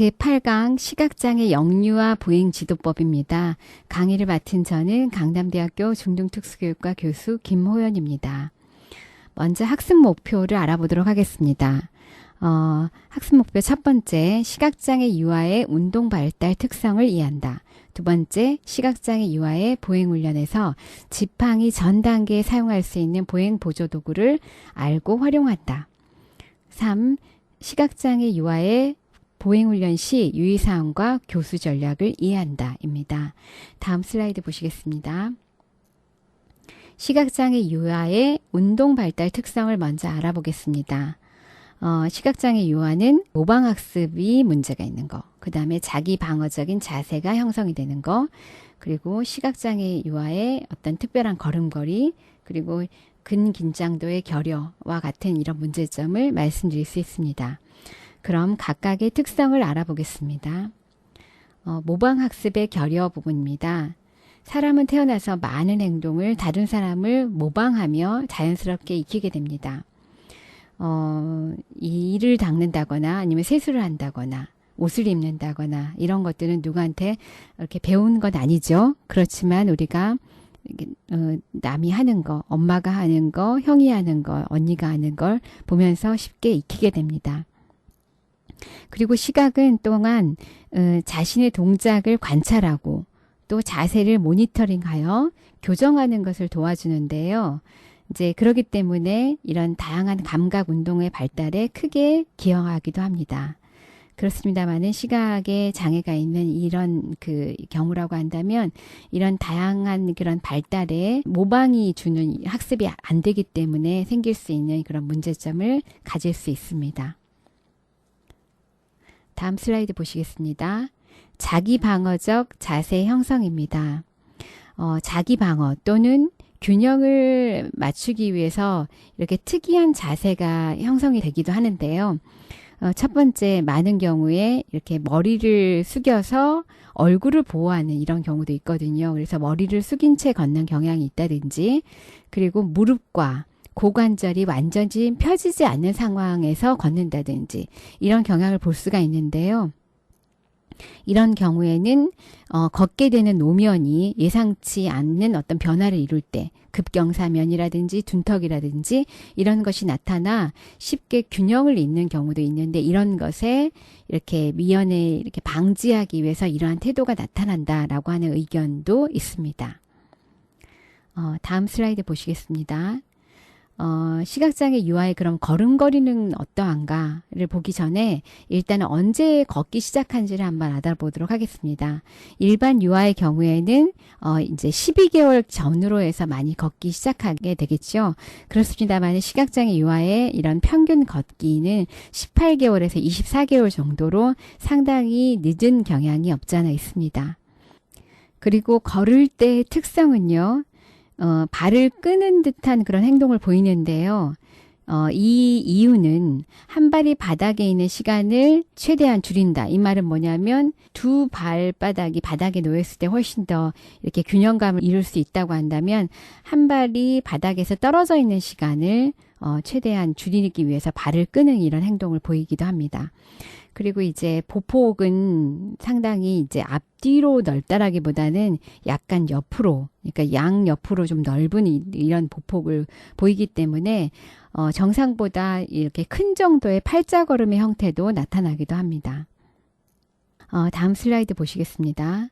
제8강 시각장애 영유아 보행 지도법입니다. 강의를 맡은 저는 강남대학교 중등특수교육과 교수 김호연입니다. 먼저 학습 목표를 알아보도록 하겠습니다. 어, 학습 목표 첫 번째, 시각장애 유아의 운동 발달 특성을 이해한다. 두 번째, 시각장애 유아의 보행 훈련에서 지팡이 전 단계에 사용할 수 있는 보행 보조 도구를 알고 활용한다. 3. 시각장애 유아의 보행훈련 시 유의사항과 교수 전략을 이해한다. 입니다. 다음 슬라이드 보시겠습니다. 시각장애 유아의 운동 발달 특성을 먼저 알아보겠습니다. 어, 시각장애 유아는 모방학습이 문제가 있는 거, 그 다음에 자기 방어적인 자세가 형성이 되는 거, 그리고 시각장애 유아의 어떤 특별한 걸음걸이, 그리고 근긴장도의 결여와 같은 이런 문제점을 말씀드릴 수 있습니다. 그럼 각각의 특성을 알아보겠습니다. 어, 모방학습의 결여 부분입니다. 사람은 태어나서 많은 행동을 다른 사람을 모방하며 자연스럽게 익히게 됩니다. 어, 이를 닦는다거나 아니면 세수를 한다거나 옷을 입는다거나 이런 것들은 누구한테 이렇게 배운 건 아니죠. 그렇지만 우리가 어, 남이 하는 거, 엄마가 하는 거, 형이 하는 거, 언니가 하는 걸 보면서 쉽게 익히게 됩니다. 그리고 시각은 또한 어, 자신의 동작을 관찰하고 또 자세를 모니터링하여 교정하는 것을 도와주는데요. 이제 그러기 때문에 이런 다양한 감각 운동의 발달에 크게 기여하기도 합니다. 그렇습니다만은 시각에 장애가 있는 이런 그 경우라고 한다면 이런 다양한 그런 발달에 모방이 주는 학습이 안 되기 때문에 생길 수 있는 그런 문제점을 가질 수 있습니다. 다음 슬라이드 보시겠습니다. 자기 방어적 자세 형성입니다. 어, 자기 방어 또는 균형을 맞추기 위해서 이렇게 특이한 자세가 형성이 되기도 하는데요. 어, 첫 번째, 많은 경우에 이렇게 머리를 숙여서 얼굴을 보호하는 이런 경우도 있거든요. 그래서 머리를 숙인 채 걷는 경향이 있다든지, 그리고 무릎과 고관절이 완전히 펴지지 않는 상황에서 걷는다든지, 이런 경향을 볼 수가 있는데요. 이런 경우에는 어, 걷게 되는 노면이 예상치 않는 어떤 변화를 이룰 때 급경사면이라든지 둔턱이라든지 이런 것이 나타나 쉽게 균형을 잃는 경우도 있는데 이런 것에 이렇게 미연에 이렇게 방지하기 위해서 이러한 태도가 나타난다라고 하는 의견도 있습니다. 어, 다음 슬라이드 보시겠습니다. 어, 시각장애 유아의 그럼 걸음걸이는 어떠한가를 보기 전에 일단은 언제 걷기 시작한지를 한번 알아보도록 하겠습니다. 일반 유아의 경우에는 어, 이제 12개월 전으로 해서 많이 걷기 시작하게 되겠죠. 그렇습니다만 시각장애 유아의 이런 평균 걷기는 18개월에서 24개월 정도로 상당히 늦은 경향이 없지 않아 있습니다. 그리고 걸을 때의 특성은요. 어, 발을 끄는 듯한 그런 행동을 보이는데요. 어, 이 이유는 한 발이 바닥에 있는 시간을 최대한 줄인다. 이 말은 뭐냐면 두 발바닥이 바닥에 놓였을 때 훨씬 더 이렇게 균형감을 이룰 수 있다고 한다면 한 발이 바닥에서 떨어져 있는 시간을 어, 최대한 줄이기 위해서 발을 끄는 이런 행동을 보이기도 합니다. 그리고 이제 보폭은 상당히 이제 앞뒤로 넓다라기보다는 약간 옆으로, 그러니까 양 옆으로 좀 넓은 이런 보폭을 보이기 때문에 어, 정상보다 이렇게 큰 정도의 팔자걸음의 형태도 나타나기도 합니다. 어, 다음 슬라이드 보시겠습니다.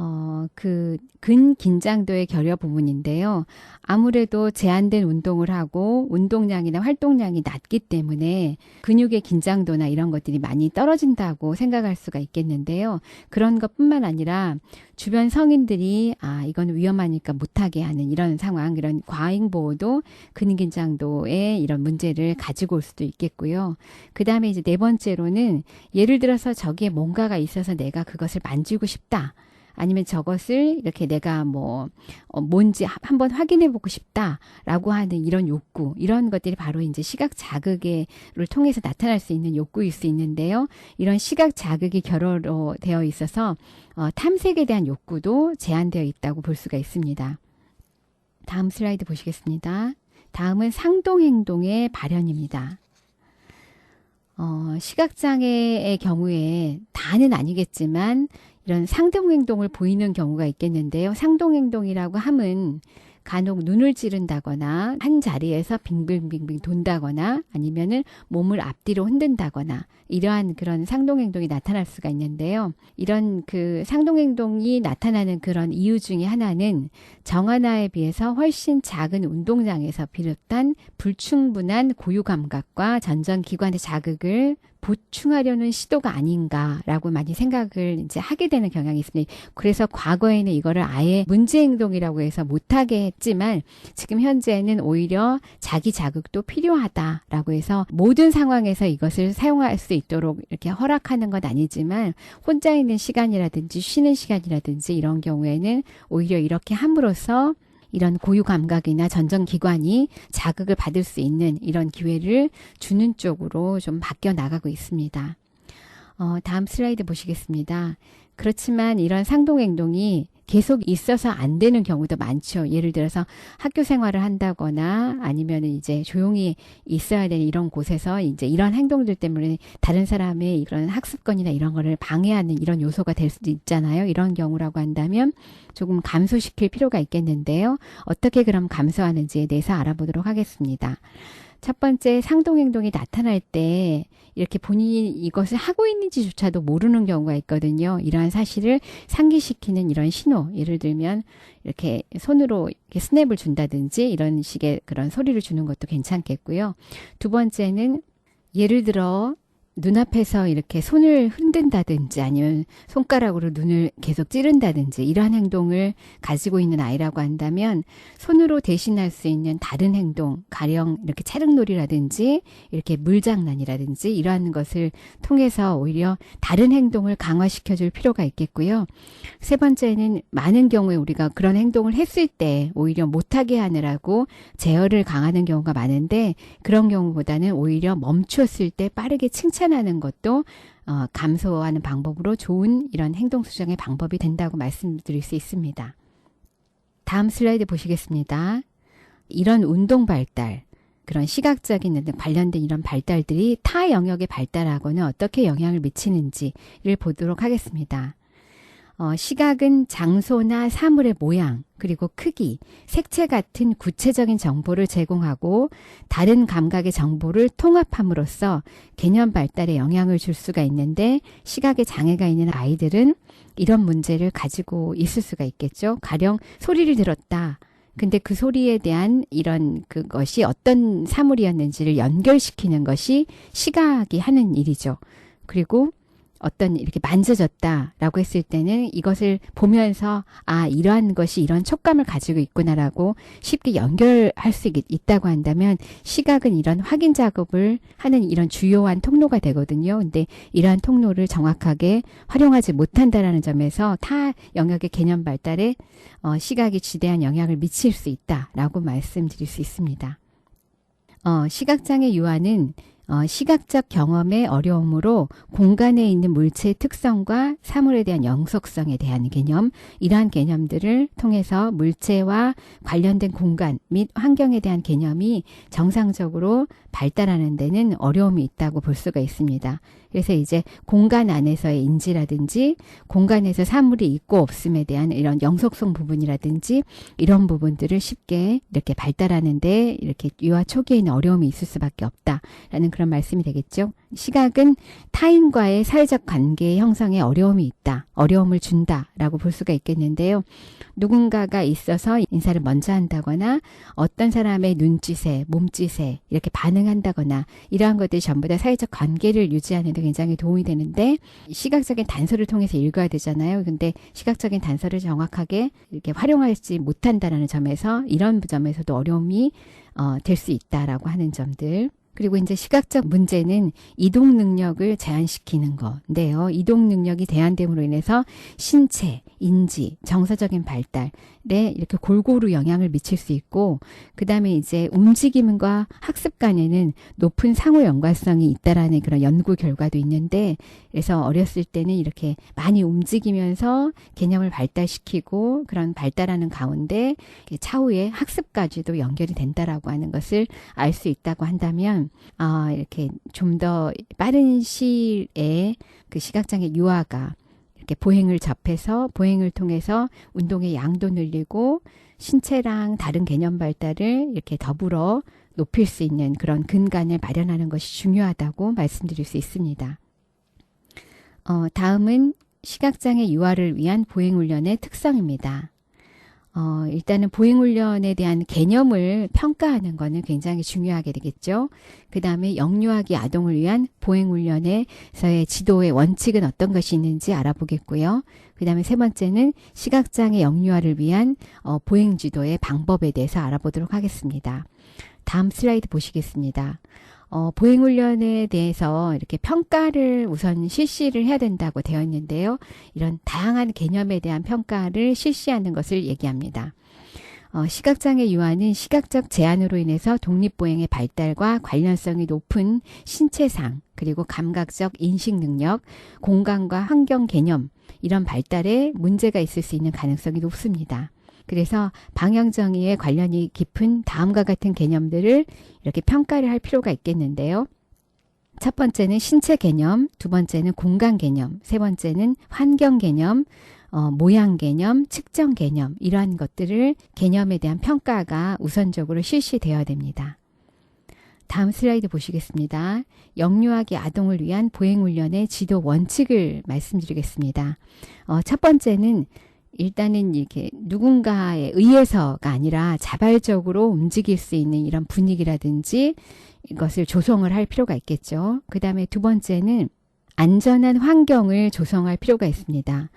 어, 그, 근긴장도의 결여 부분인데요. 아무래도 제한된 운동을 하고 운동량이나 활동량이 낮기 때문에 근육의 긴장도나 이런 것들이 많이 떨어진다고 생각할 수가 있겠는데요. 그런 것 뿐만 아니라 주변 성인들이 아, 이건 위험하니까 못하게 하는 이런 상황, 이런 과잉보호도 근긴장도에 이런 문제를 가지고 올 수도 있겠고요. 그 다음에 이제 네 번째로는 예를 들어서 저기에 뭔가가 있어서 내가 그것을 만지고 싶다. 아니면 저것을 이렇게 내가 뭐 어, 뭔지 한번 확인해 보고 싶다라고 하는 이런 욕구 이런 것들이 바로 이제 시각 자극을 통해서 나타날 수 있는 욕구일 수 있는데요. 이런 시각 자극이 결여로 되어 있어서 어, 탐색에 대한 욕구도 제한되어 있다고 볼 수가 있습니다. 다음 슬라이드 보시겠습니다. 다음은 상동 행동의 발현입니다. 어, 시각장애의 경우에 다는 아니겠지만 이런 상동 행동을 보이는 경우가 있겠는데요. 상동 행동이라고 함은 간혹 눈을 찌른다거나 한 자리에서 빙빙빙빙 돈다거나 아니면은 몸을 앞뒤로 흔든다거나 이러한 그런 상동 행동이 나타날 수가 있는데요. 이런 그 상동 행동이 나타나는 그런 이유 중에 하나는 정하나에 비해서 훨씬 작은 운동장에서 비롯한 불충분한 고유 감각과 전전 기관의 자극을 보충하려는 시도가 아닌가라고 많이 생각을 이제 하게 되는 경향이 있습니다. 그래서 과거에는 이거를 아예 문제 행동이라고 해서 못하게 했지만 지금 현재는 오히려 자기 자극도 필요하다라고 해서 모든 상황에서 이것을 사용할 수 있도록 이렇게 허락하는 건 아니지만 혼자 있는 시간이라든지 쉬는 시간이라든지 이런 경우에는 오히려 이렇게 함으로써 이런 고유 감각이나 전정 기관이 자극을 받을 수 있는 이런 기회를 주는 쪽으로 좀 바뀌어 나가고 있습니다. 어, 다음 슬라이드 보시겠습니다. 그렇지만 이런 상동 행동이 계속 있어서 안 되는 경우도 많죠. 예를 들어서 학교 생활을 한다거나 아니면 이제 조용히 있어야 되는 이런 곳에서 이제 이런 행동들 때문에 다른 사람의 이런 학습권이나 이런 거를 방해하는 이런 요소가 될 수도 있잖아요. 이런 경우라고 한다면 조금 감소시킬 필요가 있겠는데요. 어떻게 그럼 감소하는지에 대해서 알아보도록 하겠습니다. 첫 번째 상동행동이 나타날 때 이렇게 본인이 이것을 하고 있는지조차도 모르는 경우가 있거든요. 이러한 사실을 상기시키는 이런 신호. 예를 들면 이렇게 손으로 이렇게 스냅을 준다든지 이런 식의 그런 소리를 주는 것도 괜찮겠고요. 두 번째는 예를 들어 눈앞에서 이렇게 손을 흔든다든지 아니면 손가락으로 눈을 계속 찌른다든지 이러한 행동을 가지고 있는 아이라고 한다면 손으로 대신할 수 있는 다른 행동, 가령 이렇게 차릉놀이라든지 이렇게 물장난이라든지 이러한 것을 통해서 오히려 다른 행동을 강화시켜 줄 필요가 있겠고요. 세 번째는 많은 경우에 우리가 그런 행동을 했을 때 오히려 못하게 하느라고 제어를 강하는 경우가 많은데 그런 경우보다는 오히려 멈췄을 때 빠르게 칭찬 실천하는 것도 어, 감소하는 방법으로 좋은 이런 행동 수정의 방법이 된다고 말씀드릴 수 있습니다. 다음 슬라이드 보시겠습니다. 이런 운동 발달, 그런 시각적인 관련된 이런 발달들이 타 영역의 발달하고는 어떻게 영향을 미치는지를 보도록 하겠습니다. 어, 시각은 장소나 사물의 모양, 그리고 크기, 색채 같은 구체적인 정보를 제공하고 다른 감각의 정보를 통합함으로써 개념 발달에 영향을 줄 수가 있는데 시각에 장애가 있는 아이들은 이런 문제를 가지고 있을 수가 있겠죠. 가령 소리를 들었다. 근데 그 소리에 대한 이런 그것이 어떤 사물이었는지를 연결시키는 것이 시각이 하는 일이죠. 그리고 어떤 이렇게 만져졌다라고 했을 때는 이것을 보면서 아 이러한 것이 이런 촉감을 가지고 있구나라고 쉽게 연결할 수 있, 다고 한다면 시각은 이런 확인 작업을 하는 이런 주요한 통로가 되거든요. 근데 이러한 통로를 정확하게 활용하지 못한다라는 점에서 타 영역의 개념 발달에 어, 시각이 지대한 영향을 미칠 수 있다라고 말씀드릴 수 있습니다. 어, 시각장애 유아는 어, 시각적 경험의 어려움으로 공간에 있는 물체의 특성과 사물에 대한 영속성에 대한 개념, 이러한 개념들을 통해서 물체와 관련된 공간 및 환경에 대한 개념이 정상적으로 발달하는 데는 어려움이 있다고 볼 수가 있습니다. 그래서 이제 공간 안에서의 인지라든지 공간에서 사물이 있고 없음에 대한 이런 영속성 부분이라든지 이런 부분들을 쉽게 이렇게 발달하는데 이렇게 유아 초기에는 어려움이 있을 수밖에 없다라는 그런 말씀이 되겠죠. 시각은 타인과의 사회적 관계 형성에 어려움이 있다. 어려움을 준다라고 볼 수가 있겠는데요. 누군가가 있어서 인사를 먼저 한다거나 어떤 사람의 눈짓에 몸짓에 이렇게 반응한다거나 이러한 것들이 전부 다 사회적 관계를 유지하는 데 굉장히 도움이 되는데 시각적인 단서를 통해서 읽어야 되잖아요. 근데 시각적인 단서를 정확하게 이렇게 활용하지 못한다라는 점에서 이런 점에서도 어려움이 어, 될 수 있다라고 하는 점들 그리고 이제 시각적 문제는 이동 능력을 제한시키는 건데요. 이동 능력이 제한됨으로 인해서 신체, 인지, 정서적인 발달, 이렇게 골고루 영향을 미칠 수 있고 그 다음에 이제 움직임과 학습 간에는 높은 상호 연관성이 있다라는 그런 연구 결과도 있는데 그래서 어렸을 때는 이렇게 많이 움직이면서 개념을 발달시키고 그런 발달하는 가운데 차후에 학습까지도 연결이 된다라고 하는 것을 알 수 있다고 한다면 아 이렇게 좀 더 빠른 시일에 그 시각장애 유아가 이렇게 보행을 접해서 보행을 통해서 운동의 양도 늘리고 신체랑 다른 개념 발달을 이렇게 더불어 높일 수 있는 그런 근간을 마련하는 것이 중요하다고 말씀드릴 수 있습니다. 어, 다음은 시각장애 유아를 위한 보행훈련의 특성입니다. 어, 일단은 보행훈련에 대한 개념을 평가하는 것은 굉장히 중요하게 되겠죠. 그 다음에 영유아기 아동을 위한 보행훈련에서의 지도의 원칙은 어떤 것이 있는지 알아보겠고요. 그 다음에 세 번째는 시각장애 영유아를 위한 어, 보행지도의 방법에 대해서 알아보도록 하겠습니다. 다음 슬라이드 보시겠습니다. 어, 보행훈련에 대해서 이렇게 평가를 우선 실시를 해야 된다고 되어 있는데요. 이런 다양한 개념에 대한 평가를 실시하는 것을 얘기합니다. 어, 시각장애 유아는 시각적 제한으로 인해서 독립보행의 발달과 관련성이 높은 신체상, 그리고 감각적 인식 능력, 공간과 환경 개념, 이런 발달에 문제가 있을 수 있는 가능성이 높습니다. 그래서 방향 정의에 관련이 깊은 다음과 같은 개념들을 이렇게 평가를 할 필요가 있겠는데요. 첫 번째는 신체 개념, 두 번째는 공간 개념, 세 번째는 환경 개념, 어, 모양 개념, 측정 개념, 이러한 것들을 개념에 대한 평가가 우선적으로 실시되어야 됩니다. 다음 슬라이드 보시겠습니다. 영유아기 아동을 위한 보행훈련의 지도 원칙을 말씀드리겠습니다. 어, 첫 번째는 일단은 이렇게 누군가에 의해서가 아니라 자발적으로 움직일 수 있는 이런 분위기라든지 이것을 조성을 할 필요가 있겠죠. 그 다음에 두 번째는 안전한 환경을 조성할 필요가 있습니다.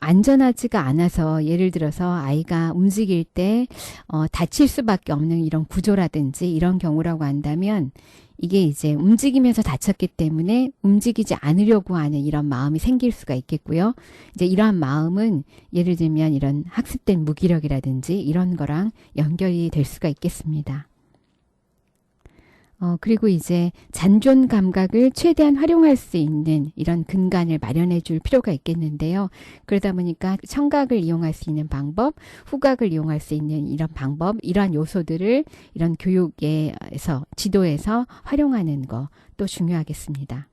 안전하지가 않아서 예를 들어서 아이가 움직일 때 어, 다칠 수밖에 없는 이런 구조라든지 이런 경우라고 한다면 이게 이제 움직이면서 다쳤기 때문에 움직이지 않으려고 하는 이런 마음이 생길 수가 있겠고요. 이제 이러한 마음은 예를 들면 이런 학습된 무기력이라든지 이런 거랑 연결이 될 수가 있겠습니다. 어, 그리고 이제 잔존 감각을 최대한 활용할 수 있는 이런 근간을 마련해 줄 필요가 있겠는데요. 그러다 보니까 청각을 이용할 수 있는 방법, 후각을 이용할 수 있는 이런 방법, 이러한 요소들을 이런 교육에서, 지도에서 활용하는 것도 중요하겠습니다.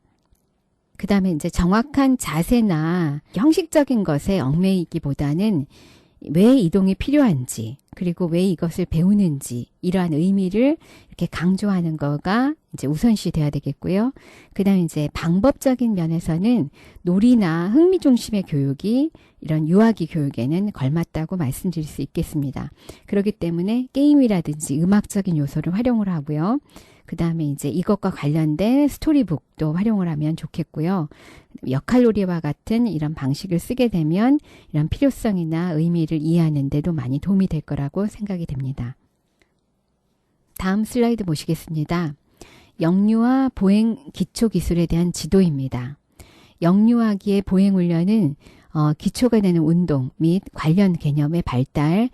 그 다음에 이제 정확한 자세나 형식적인 것에 얽매이기보다는 왜 이동이 필요한지 그리고 왜 이것을 배우는지 이러한 의미를 이렇게 강조하는 거가 이제 우선시 돼야 되겠고요. 그다음 이제 방법적인 면에서는 놀이나 흥미 중심의 교육이 이런 유아기 교육에는 걸맞다고 말씀드릴 수 있겠습니다. 그렇기 때문에 게임이라든지 음악적인 요소를 활용을 하고요. 그 다음에 이제 이것과 관련된 스토리북도 활용을 하면 좋겠고요. 역할놀이와 같은 이런 방식을 쓰게 되면 이런 필요성이나 의미를 이해하는 데도 많이 도움이 될 거라고 생각이 됩니다. 다음 슬라이드 보시겠습니다. 영유아 보행 기초 기술에 대한 지도입니다. 영유아기의 보행 훈련은 어, 기초가 되는 운동 및 관련 개념의 발달,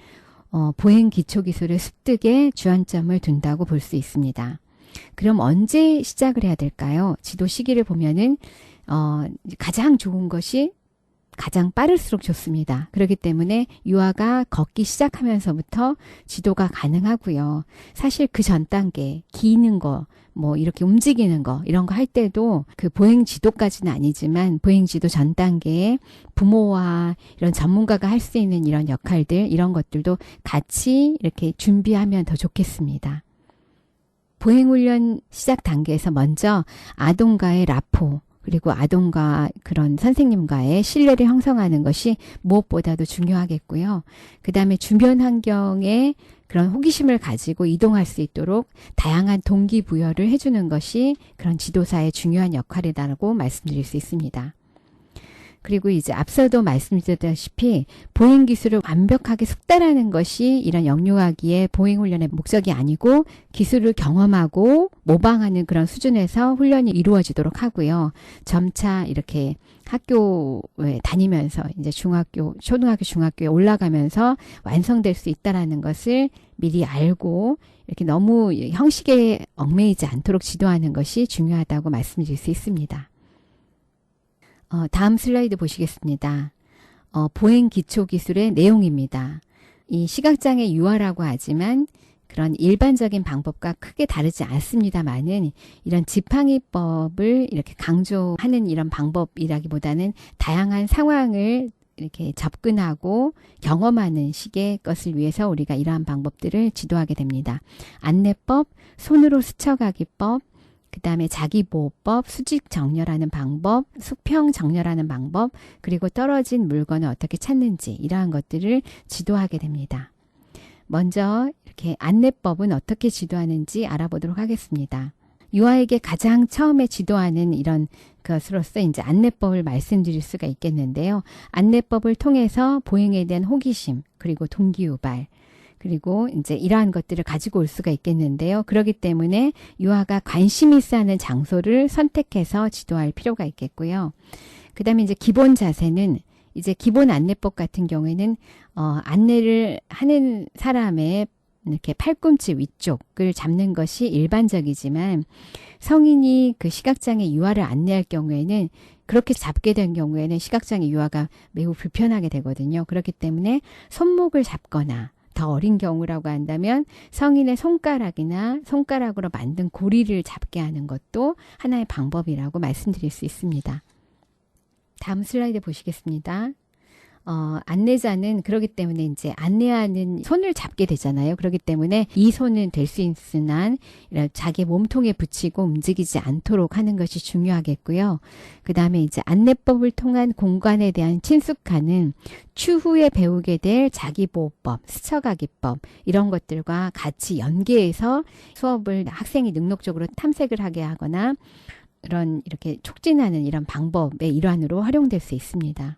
어, 보행 기초 기술의 습득에 주안점을 둔다고 볼 수 있습니다. 그럼 언제 시작을 해야 될까요? 지도 시기를 보면은 어, 가장 좋은 것이 가장 빠를수록 좋습니다. 그렇기 때문에 유아가 걷기 시작하면서부터 지도가 가능하고요. 사실 그 전 단계, 기는 거, 뭐 이렇게 움직이는 거 이런 거 할 때도 그 보행 지도까지는 아니지만 보행 지도 전 단계에 부모와 이런 전문가가 할 수 있는 이런 역할들 이런 것들도 같이 이렇게 준비하면 더 좋겠습니다. 보행훈련 시작 단계에서 먼저 아동과의 라포, 그리고 아동과 그런 선생님과의 신뢰를 형성하는 것이 무엇보다도 중요하겠고요. 그 다음에 주변 환경에 그런 호기심을 가지고 이동할 수 있도록 다양한 동기부여를 해주는 것이 그런 지도사의 중요한 역할이라고 말씀드릴 수 있습니다. 그리고 이제 앞서도 말씀드렸다시피 보행 기술을 완벽하게 숙달하는 것이 이런 영유아기의 보행 훈련의 목적이 아니고 기술을 경험하고 모방하는 그런 수준에서 훈련이 이루어지도록 하고요. 점차 이렇게 학교에 다니면서 이제 중학교, 초등학교, 중학교에 올라가면서 완성될 수 있다라는 것을 미리 알고 이렇게 너무 형식에 얽매이지 않도록 지도하는 것이 중요하다고 말씀드릴 수 있습니다. 어, 다음 슬라이드 보시겠습니다. 어, 보행 기초 기술의 내용입니다. 이 시각장애 유아라고 하지만 그런 일반적인 방법과 크게 다르지 않습니다만은 이런 지팡이법을 이렇게 강조하는 이런 방법이라기보다는 다양한 상황을 이렇게 접근하고 경험하는 식의 것을 위해서 우리가 이러한 방법들을 지도하게 됩니다. 안내법, 손으로 스쳐가기법, 그 다음에 자기보호법, 수직 정렬하는 방법, 수평 정렬하는 방법, 그리고 떨어진 물건을 어떻게 찾는지 이러한 것들을 지도하게 됩니다. 먼저 이렇게 안내법은 어떻게 지도하는지 알아보도록 하겠습니다. 유아에게 가장 처음에 지도하는 이런 것으로서 이제 안내법을 말씀드릴 수가 있겠는데요. 안내법을 통해서 보행에 대한 호기심, 그리고 동기유발, 그리고 이제 이러한 것들을 가지고 올 수가 있겠는데요. 그렇기 때문에 유아가 관심 있어 하는 장소를 선택해서 지도할 필요가 있겠고요. 그 다음에 이제 기본 자세는 이제 기본 안내법 같은 경우에는 어, 안내를 하는 사람의 이렇게 팔꿈치 위쪽을 잡는 것이 일반적이지만 성인이 그 시각장애 유아를 안내할 경우에는 그렇게 잡게 된 경우에는 시각장애 유아가 매우 불편하게 되거든요. 그렇기 때문에 손목을 잡거나 더 어린 경우라고 한다면 성인의 손가락이나 손가락으로 만든 고리를 잡게 하는 것도 하나의 방법이라고 말씀드릴 수 있습니다. 다음 슬라이드 보시겠습니다. 어, 안내자는 그러기 때문에 이제 안내하는 손을 잡게 되잖아요. 그렇기 때문에 이 손은 될 수 있으나 자기 몸통에 붙이고 움직이지 않도록 하는 것이 중요하겠고요. 그 다음에 이제 안내법을 통한 공간에 대한 친숙함은 추후에 배우게 될 자기보호법, 스쳐가기법 이런 것들과 같이 연계해서 수업을 학생이 능력적으로 탐색을 하게 하거나 그런 이렇게 촉진하는 이런 방법의 일환으로 활용될 수 있습니다.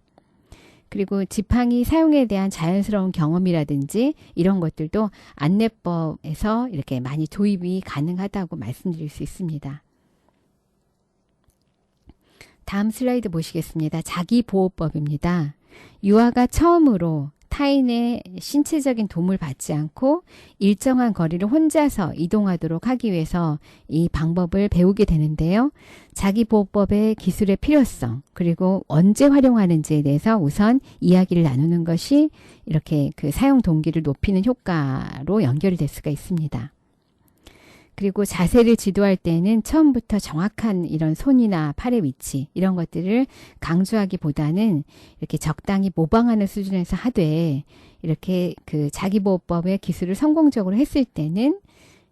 그리고 지팡이 사용에 대한 자연스러운 경험이라든지 이런 것들도 안내법에서 이렇게 많이 도입이 가능하다고 말씀드릴 수 있습니다. 다음 슬라이드 보시겠습니다. 자기보호법입니다. 유아가 처음으로 타인의 신체적인 도움을 받지 않고 일정한 거리를 혼자서 이동하도록 하기 위해서 이 방법을 배우게 되는데요. 자기보호법의 기술의 필요성, 그리고 언제 활용하는지에 대해서 우선 이야기를 나누는 것이 이렇게 그 사용 동기를 높이는 효과로 연결이 될 수가 있습니다. 그리고 자세를 지도할 때는 처음부터 정확한 이런 손이나 팔의 위치 이런 것들을 강조하기보다는 이렇게 적당히 모방하는 수준에서 하되 이렇게 그 자기보호법의 기술을 성공적으로 했을 때는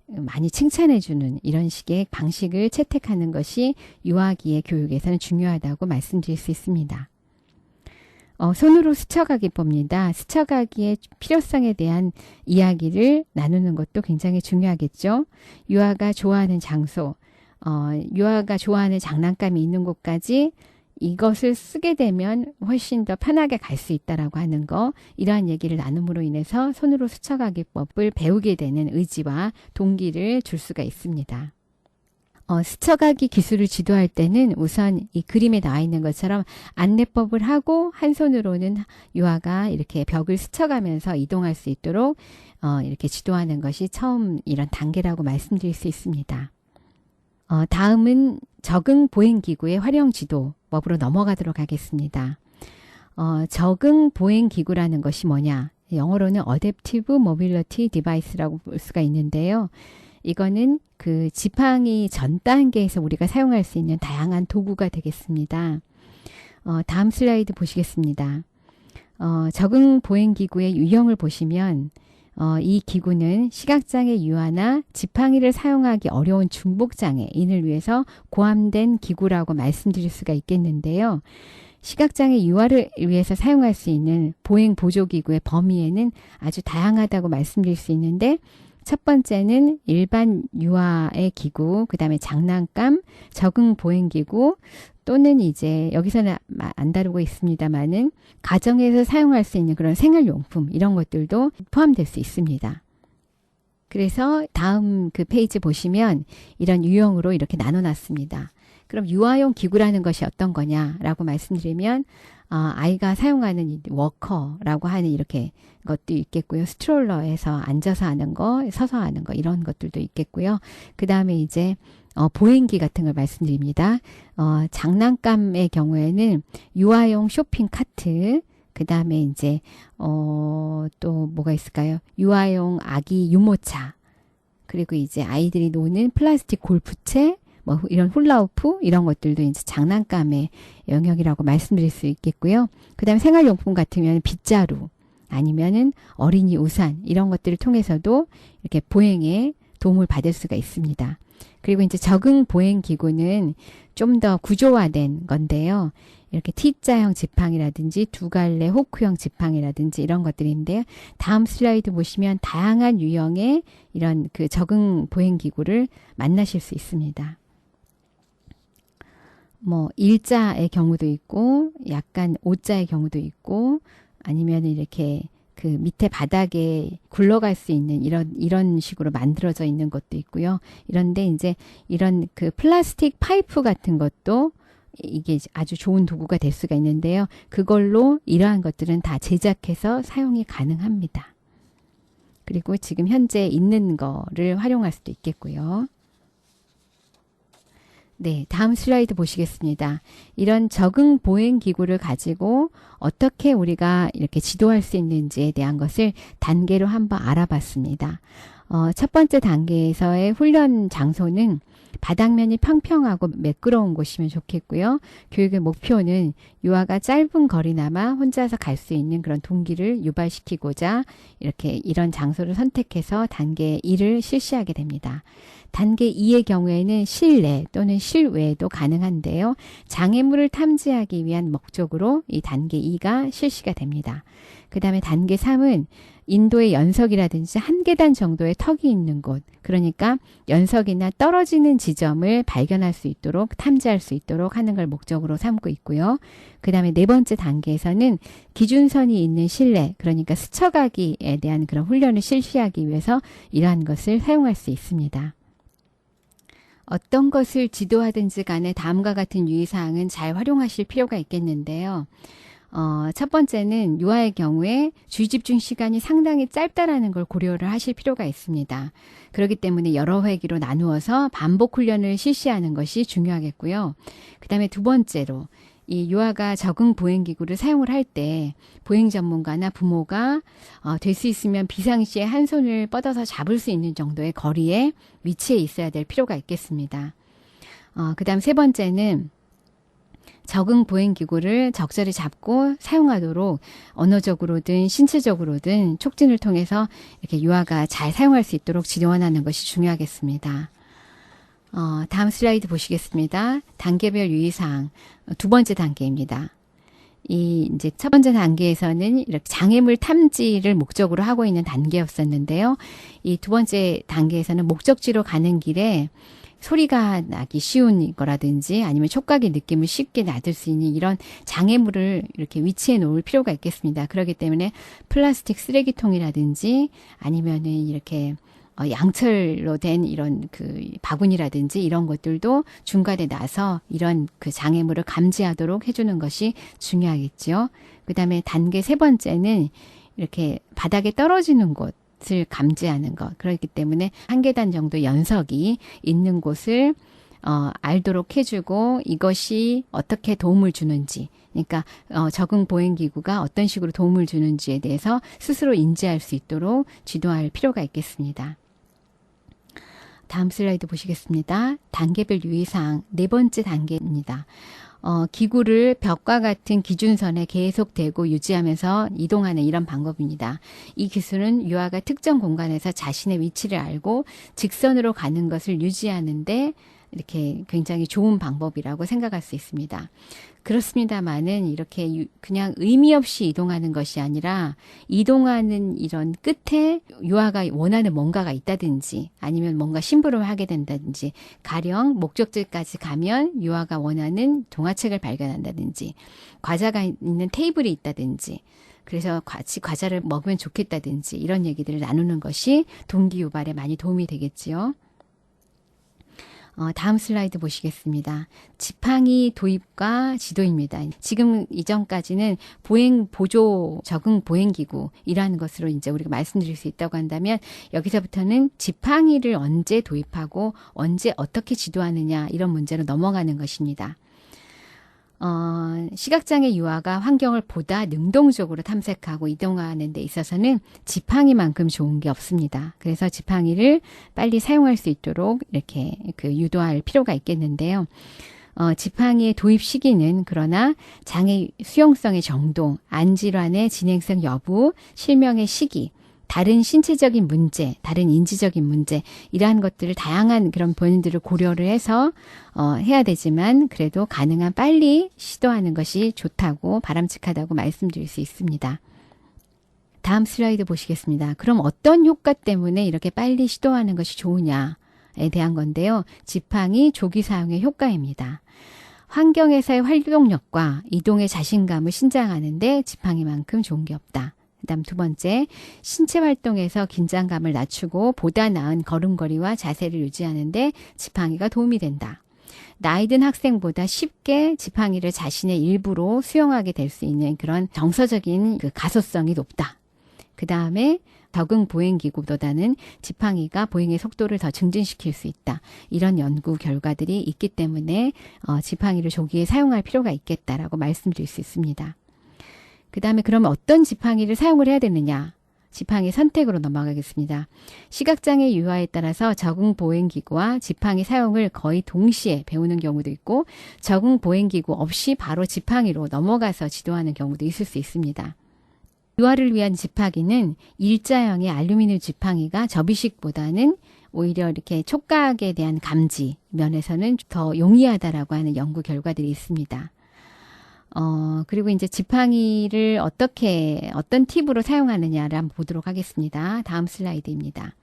많이 칭찬해주는 이런 식의 방식을 채택하는 것이 유아기의 교육에서는 중요하다고 말씀드릴 수 있습니다. 어, 손으로 스쳐가기법입니다. 스쳐가기의 필요성에 대한 이야기를 나누는 것도 굉장히 중요하겠죠. 유아가 좋아하는 장소, 어, 유아가 좋아하는 장난감이 있는 곳까지 이것을 쓰게 되면 훨씬 더 편하게 갈 수 있다라고 하는 거 이러한 얘기를 나눔으로 인해서 손으로 스쳐가기법을 배우게 되는 의지와 동기를 줄 수가 있습니다. 어, 스쳐가기 기술을 지도할 때는 우선 이 그림에 나와 있는 것처럼 안내법을 하고 한 손으로는 유아가 이렇게 벽을 스쳐가면서 이동할 수 있도록 어, 이렇게 지도하는 것이 처음 이런 단계라고 말씀드릴 수 있습니다. 어, 다음은 적응 보행 기구의 활용 지도법으로 넘어가도록 하겠습니다. 어, 적응 보행 기구라는 것이 뭐냐? 영어로는 Adaptive Mobility Device라고 볼 수가 있는데요. 이거는 그 지팡이 전 단계에서 우리가 사용할 수 있는 다양한 도구가 되겠습니다. 어, 다음 슬라이드 보시겠습니다. 어, 적응 보행 기구의 유형을 보시면 어, 이 기구는 시각장애 유아나 지팡이를 사용하기 어려운 중복장애인을 위해서 고함된 기구라고 말씀드릴 수가 있겠는데요. 시각장애 유아를 위해서 사용할 수 있는 보행 보조기구의 범위에는 아주 다양하다고 말씀드릴 수 있는데 첫 번째는 일반 유아의 기구, 그 다음에 장난감, 적응 보행기구, 또는 이제 여기서는 안 다루고 있습니다만은 가정에서 사용할 수 있는 그런 생활용품 이런 것들도 포함될 수 있습니다. 그래서 다음 그 페이지 보시면 이런 유형으로 이렇게 나눠놨습니다. 그럼 유아용 기구라는 것이 어떤 거냐라고 말씀드리면 어, 아이가 사용하는 워커라고 하는 이렇게 것도 있겠고요. 스트롤러에서 앉아서 하는 거, 서서 하는 거 이런 것들도 있겠고요. 그 다음에 이제 어, 보행기 같은 걸 말씀드립니다. 어, 장난감의 경우에는 유아용 쇼핑 카트, 그 다음에 이제 어, 또 뭐가 있을까요? 유아용 아기 유모차, 그리고 이제 아이들이 노는 플라스틱 골프채, 뭐 이런 훌라우프 이런 것들도 이제 장난감의 영역이라고 말씀드릴 수 있겠고요. 그 다음에 생활용품 같으면 빗자루 아니면은 어린이 우산 이런 것들을 통해서도 이렇게 보행에 도움을 받을 수가 있습니다. 그리고 이제 적응 보행 기구는 좀 더 구조화된 건데요. 이렇게 T자형 지팡이라든지 두 갈래 호크형 지팡이라든지 이런 것들인데요. 다음 슬라이드 보시면 다양한 유형의 이런 그 적응 보행 기구를 만나실 수 있습니다. 뭐 일자의 경우도 있고 약간 오자의 경우도 있고 아니면 이렇게 그 밑에 바닥에 굴러갈 수 있는 이런 이런 식으로 만들어져 있는 것도 있고요. 이런데 이제 이런 그 플라스틱 파이프 같은 것도 이게 아주 좋은 도구가 될 수가 있는데요. 그걸로 이러한 것들은 다 제작해서 사용이 가능합니다. 그리고 지금 현재 있는 거를 활용할 수도 있겠고요. 네, 다음 슬라이드 보시겠습니다. 이런 적응 보행 기구를 가지고 어떻게 우리가 이렇게 지도할 수 있는지에 대한 것을 단계로 한번 알아봤습니다. 어, 첫 번째 단계에서의 훈련 장소는 바닥면이 평평하고 매끄러운 곳이면 좋겠고요. 교육의 목표는 유아가 짧은 거리나마 혼자서 갈 수 있는 그런 동기를 유발시키고자 이렇게 이런 장소를 선택해서 단계 1을 실시하게 됩니다. 단계 2의 경우에는 실내 또는 실외도 가능한데요. 장애물을 탐지하기 위한 목적으로 이 단계 2가 실시가 됩니다. 그 다음에 단계 3은 인도의 연석이라든지 한 계단 정도의 턱이 있는 곳, 그러니까 연석이나 떨어지는 지점을 발견할 수 있도록 탐지할 수 있도록 하는 걸 목적으로 삼고 있고요. 그 다음에 네 번째 단계에서는 기준선이 있는 실내, 그러니까 스쳐가기에 대한 그런 훈련을 실시하기 위해서 이러한 것을 사용할 수 있습니다. 어떤 것을 지도하든지 간에 다음과 같은 유의사항은 잘 활용하실 필요가 있겠는데요. 어, 첫 번째는 유아의 경우에 주의 집중 시간이 상당히 짧다라는 걸 고려를 하실 필요가 있습니다. 그렇기 때문에 여러 회기로 나누어서 반복 훈련을 실시하는 것이 중요하겠고요. 그 다음에 두 번째로 이 유아가 적응 보행 기구를 사용을 할 때 보행 전문가나 부모가 어, 될 수 있으면 비상시에 한 손을 뻗어서 잡을 수 있는 정도의 거리에 위치해 있어야 될 필요가 있겠습니다. 어, 그 다음 세 번째는 적응 보행 기구를 적절히 잡고 사용하도록 언어적으로든 신체적으로든 촉진을 통해서 이렇게 유아가 잘 사용할 수 있도록 지원하는 것이 중요하겠습니다. 어, 다음 슬라이드 보시겠습니다. 단계별 유의사항 두 번째 단계입니다. 이 이제 첫 번째 단계에서는 이렇게 장애물 탐지를 목적으로 하고 있는 단계였었는데요. 이 두 번째 단계에서는 목적지로 가는 길에 소리가 나기 쉬운 거라든지 아니면 촉각의 느낌을 쉽게 놔둘 수 있는 이런 장애물을 이렇게 위치해 놓을 필요가 있겠습니다. 그렇기 때문에 플라스틱 쓰레기통이라든지 아니면은 이렇게 어, 양철로 된 이런 그 바구니라든지 이런 것들도 중간에 나서 이런 그 장애물을 감지하도록 해주는 것이 중요하겠죠. 그 다음에 단계 세 번째는 이렇게 바닥에 떨어지는 곳, 을 감지하는 것. 그렇기 때문에 한 계단 정도 연석이 있는 곳을 어, 알도록 해주고 이것이 어떻게 도움을 주는지, 그러니까 어, 적응 보행 기구가 어떤 식으로 도움을 주는지에 대해서 스스로 인지할 수 있도록 지도할 필요가 있겠습니다. 다음 슬라이드 보시겠습니다. 단계별 유의사항 네 번째 단계입니다. 어, 기구를 벽과 같은 기준선에 계속 대고 유지하면서 이동하는 이런 방법입니다. 이 기술은 유아가 특정 공간에서 자신의 위치를 알고 직선으로 가는 것을 유지하는데 이렇게 굉장히 좋은 방법이라고 생각할 수 있습니다. 그렇습니다만은 이렇게 유, 그냥 의미 없이 이동하는 것이 아니라 이동하는 이런 끝에 유아가 원하는 뭔가가 있다든지 아니면 뭔가 심부름을 하게 된다든지 가령 목적지까지 가면 유아가 원하는 동화책을 발견한다든지 과자가 있는 테이블이 있다든지 그래서 같이 과자를 먹으면 좋겠다든지 이런 얘기들을 나누는 것이 동기 유발에 많이 도움이 되겠지요. 어, 다음 슬라이드 보시겠습니다. 지팡이 도입과 지도입니다. 지금 이전까지는 보행 보조 적응 보행 기구이라는 것으로 이제 우리가 말씀드릴 수 있다고 한다면 여기서부터는 지팡이를 언제 도입하고 언제 어떻게 지도하느냐 이런 문제로 넘어가는 것입니다. 어, 시각장애 유아가 환경을 보다 능동적으로 탐색하고 이동하는 데 있어서는 지팡이만큼 좋은 게 없습니다. 그래서 지팡이를 빨리 사용할 수 있도록 이렇게 그 유도할 필요가 있겠는데요. 어, 지팡이의 도입 시기는 그러나 장애 수용성의 정도, 안질환의 진행성 여부, 실명의 시기, 다른 신체적인 문제, 다른 인지적인 문제, 이러한 것들을 다양한 그런 본인들을 고려를 해서 어, 해야 되지만 그래도 가능한 빨리 시도하는 것이 좋다고 바람직하다고 말씀드릴 수 있습니다. 다음 슬라이드 보시겠습니다. 그럼 어떤 효과 때문에 이렇게 빨리 시도하는 것이 좋으냐에 대한 건데요. 지팡이 조기 사용의 효과입니다. 환경에서의 활동력과 이동의 자신감을 신장하는데 지팡이만큼 좋은 게 없다. 그다음 두 번째, 신체 활동에서 긴장감을 낮추고 보다 나은 걸음걸이와 자세를 유지하는데 지팡이가 도움이 된다. 나이든 학생보다 쉽게 지팡이를 자신의 일부로 수용하게 될 수 있는 그런 정서적인 그 가소성이 높다. 그 다음에 적응 보행 기구보다는 지팡이가 보행의 속도를 더 증진시킬 수 있다. 이런 연구 결과들이 있기 때문에 어, 지팡이를 조기에 사용할 필요가 있겠다라고 말씀드릴 수 있습니다. 그 다음에 그러면 어떤 지팡이를 사용을 해야 되느냐? 지팡이 선택으로 넘어가겠습니다. 시각장애 유아에 따라서 적응 보행기구와 지팡이 사용을 거의 동시에 배우는 경우도 있고 적응 보행기구 없이 바로 지팡이로 넘어가서 지도하는 경우도 있을 수 있습니다. 유아를 위한 지팡이는 일자형의 알루미늄 지팡이가 접이식보다는 오히려 이렇게 촉각에 대한 감지 면에서는 더 용이하다라고 하는 연구 결과들이 있습니다. 어, 그리고 이제 지팡이를 어떻게, 어떤 팁으로 사용하느냐를 한번 보도록 하겠습니다. 다음 슬라이드입니다.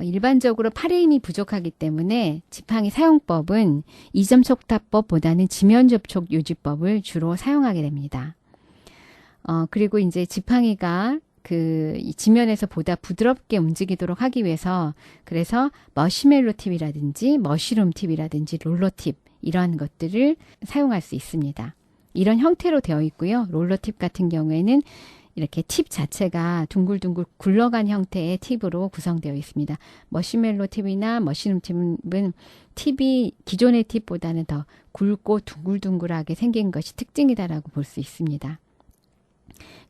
어, 일반적으로 팔의 힘이 부족하기 때문에 지팡이 사용법은 이점 촉탁법보다는 지면 접촉 유지법을 주로 사용하게 됩니다. 어, 그리고 이제 지팡이가 그 지면에서 보다 부드럽게 움직이도록 하기 위해서 그래서 머시멜로 팁이라든지 머시룸 팁이라든지 롤러 팁 이러한 것들을 사용할 수 있습니다. 이런 형태로 되어 있고요. 롤러팁 같은 경우에는 이렇게 팁 자체가 둥글둥글 굴러간 형태의 팁으로 구성되어 있습니다. 머시멜로 팁이나 머시룸 팁은 팁이 기존의 팁보다는 더 굵고 둥글둥글하게 생긴 것이 특징이다라고 볼 수 있습니다.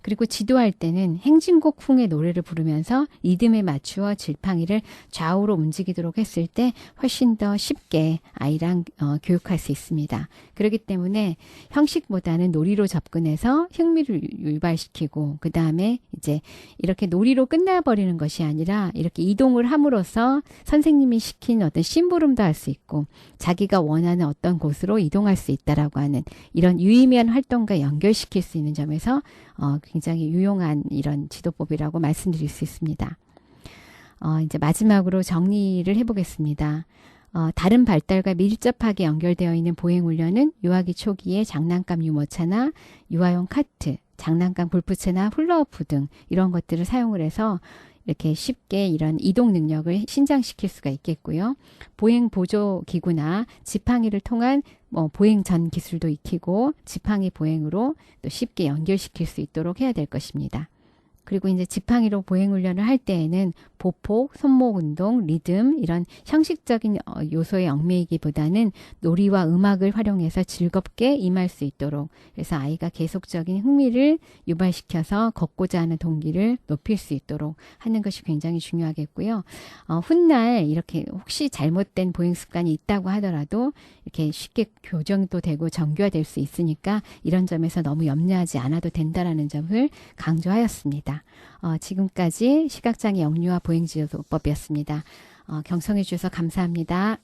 그리고 지도할 때는 행진곡 풍의 노래를 부르면서 리듬에 맞추어 질팡이를 좌우로 움직이도록 했을 때 훨씬 더 쉽게 아이랑 어, 교육할 수 있습니다. 그렇기 때문에 형식보다는 놀이로 접근해서 흥미를 유발시키고 그 다음에 이제 이렇게 놀이로 끝나버리는 것이 아니라 이렇게 이동을 함으로써 선생님이 시킨 어떤 심부름도 할 수 있고 자기가 원하는 어떤 곳으로 이동할 수 있다라고 하는 이런 유의미한 활동과 연결시킬 수 있는 점에서 어, 유용한 이런 지도법이라고 말씀드릴 수 있습니다. 어, 이제 마지막으로 정리를 해보겠습니다. 어, 다른 발달과 밀접하게 연결되어 있는 보행훈련은 유아기 초기에 장난감 유모차나 유아용 카트, 장난감 골프채나 훌라후프 등 이런 것들을 사용을 해서 이렇게 쉽게 이런 이동 능력을 신장시킬 수가 있겠고요. 보행 보조 기구나 지팡이를 통한 뭐 보행 전 기술도 익히고 지팡이 보행으로 또 쉽게 연결시킬 수 있도록 해야 될 것입니다. 그리고 이제 지팡이로 보행 훈련을 할 때에는 보폭, 손목 운동, 리듬 이런 형식적인 어, 요소에 얽매이기보다는 놀이와 음악을 활용해서 즐겁게 임할 수 있도록 그래서 아이가 계속적인 흥미를 유발시켜서 걷고자 하는 동기를 높일 수 있도록 하는 것이 굉장히 중요하겠고요. 어, 훗날 이렇게 혹시 잘못된 보행 습관이 있다고 하더라도 이렇게 쉽게 교정도 되고 정교화될 수 있으니까 이런 점에서 너무 염려하지 않아도 된다라는 점을 강조하였습 어, 지금까지 시각장애 영유아 보행지도법이었습니다. 어, 경청해 주셔서 감사합니다.